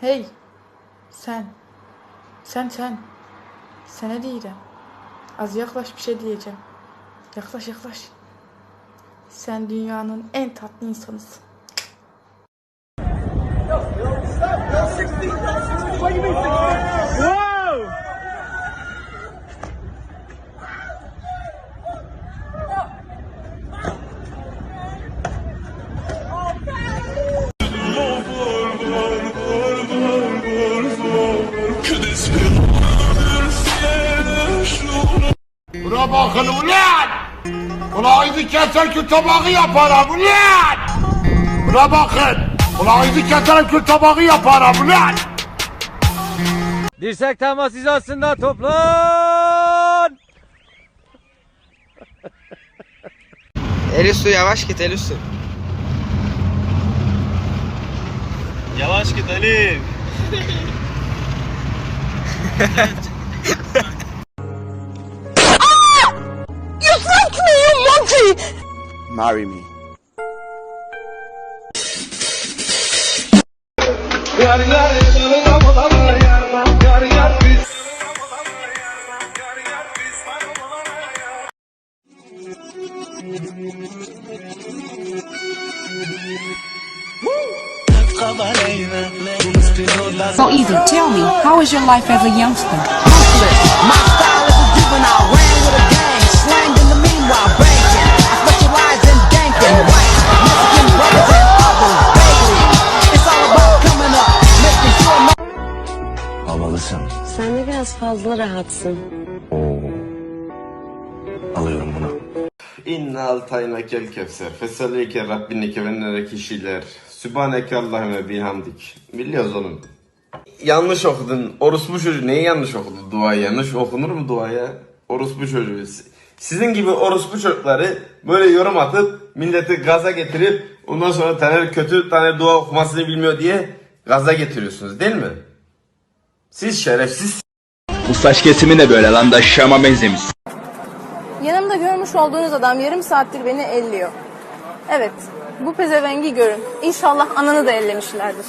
Hey! Sen! Sen sen! Sənə deyirəm. Az yaklaş bir şey diyeceğim. Yaklaş yaklaş. Sen dünyanın en tatlı insanısın. Yo, yo, stop, yo, 60, 60, 60, tabakını ulan! Ula izi keser kül tabağı yaparım ulan! Buna bakın! Ula izi keser kül tabağı yaparım ulan! Dirsek temas hizasında toplan! el üstü yavaş git el üstü. Yavaş git Elif. Marry me. So easy. Tell me, how was your life as a youngster? Fazla rahatsın. Oo. Alıyorum bunu. İnna altayna kel kevser. Fesalike Rabbinike ve nereki şiler. Sübhaneke Allahümme bihamdik. Biliyoruz oğlum. Yanlış okudun. Orospu çocuğu neyi yanlış okudu duayı? Yanlış okunur mu duaya? Orospu çocuğu. Sizin gibi orospu çocukları böyle yorum atıp milleti gaza getirip ondan sonra Taner kötü Taner dua okumasını bilmiyor diye gaza getiriyorsunuz değil mi? Siz şerefsiz Bu saç kesimi ne böyle lan da şama benzemiş. Yanımda görmüş olduğunuz adam yarım saattir beni elliyor. Evet, bu pezevengi görün. İnşallah ananı da ellemişlerdir.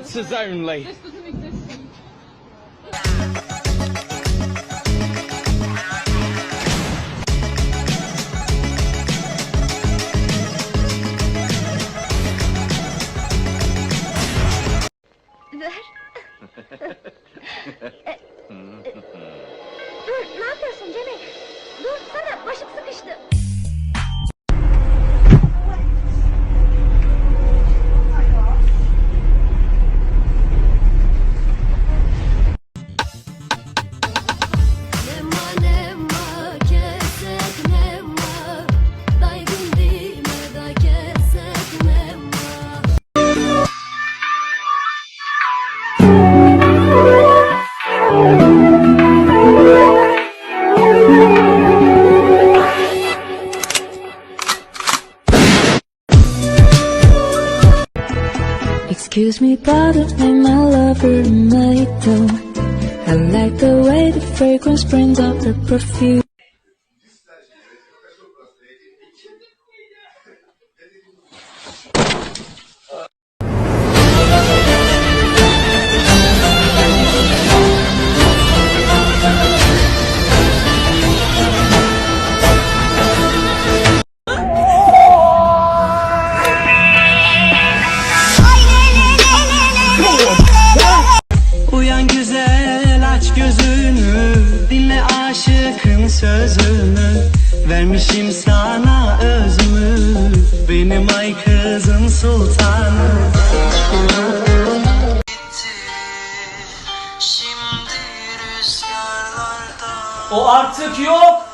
Dur ne yapıyorsun Cemil? Dur sana başım sıkıştı. Excuse me, me, my lover, my though. I like the way the fragrance brings out the perfume. Aç gözünü Dinle aşıkın sözünü Vermişim sana özümü Benim ay kızın sultanı O artık yok.